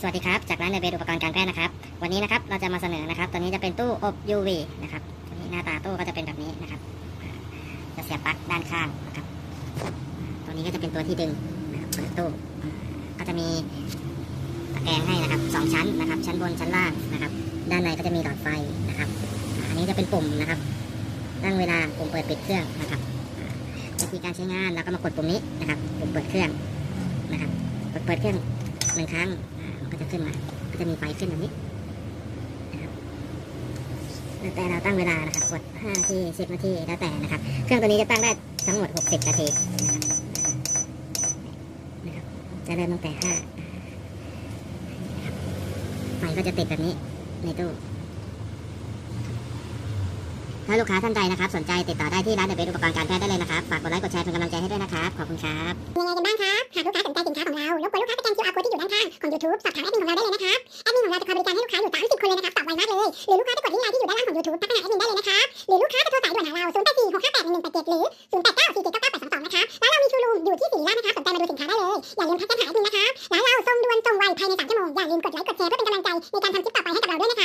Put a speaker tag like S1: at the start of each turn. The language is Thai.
S1: สวัสดีครับ จากร้านในเบอุปกรณ์การแพทย์นะครับ วันนี้นะครับเราจะมาเสนอนะครับ ตัวนี้จะเป็นตู้อบ UV นะครับตัวนี้หน้าตาตู้ก็จะเป็นแบบนี้นะครับ จะเสียบปลั๊กด้านข้างนะครับ ตัวนี้ก็จะเป็นตัวที่ดึงนะครับเปิดตู้ ก็จะมีตะแกรงให้นะครับสองชั้นนะครับ ชั้นบนชั้นล่างนะครับ ด้านในก็จะมีหลอดไฟนะครับ อันนี้จะเป็นปุ่มนะครับตั้งเวลาปุ่มเปิดปิดเครื่องนะครับอ่วิธีการใช้งานเราก็มากดปุ่มนี้นะครับ ปุ่มเปิดเครื่องนะครับ กดเปิดเครื่องหนึ่งครั้ง ก็จะขึ้นมา ก็จะมีไฟขึ้นแบบนี้นะครับแต่เราตั้งเวลานะครับกด5นาที10นาทีแล้วแต่นะครับ เครื่องตัวนี้จะตั้งได้ทั้งหมด 60 นาทีนะครับ จะเริ่มตั้งแต่5ไฟก็จะติดแบบนี้ในตู้ถ้าลูกค้าท่านใดนะครับ สนใจติดต่อได้ที่ร้านเดอะเบสอุปกรณ์การแพทย์ได้เลยนะครับ ฝากกดไลค์กดแชร์เป็นกำลังใจให้ด้วยนะครับ ขอบคุณครับ
S2: ยังไงกันบ้างครับ หากลูกค้าสนใจสินค้าของเรารบกวนลูกค้า ของ YouTube สอบถามแอดมินของเราได้เลยนะครับ แอดมินของเราจะคอยบริการให้ลูกค้าอยู่ 30 คนเลยนะครับตอบไวมากเลย หรือลูกค้าจะกดลิงก์ไลน์ที่อยู่ด้านล่างของ YouTube ทักไปหาแอดมินได้เลยนะครับ หรือลูกค้าจะโทรสายด่วนหาเรา 0 8 4 6 5 8 1 1 8 7 หรือ 0 8 9 4 7 9 9 8 2 2 นะครับร้วเรามีชูรูมอยู่ที่สีลาดนะครับสนใจมาดูสินค้าได้เลย อย่าลืมทักแจ้งหาแอดมินนะครับร้วเราส่งด่วนส่งไวภายใน3ชั่วโมงอย่าลืมกดไลค์กดแชร์เพื่อเป็นกำลังใจในการทำคลิปต่อไปให้กับเราด้วยนะ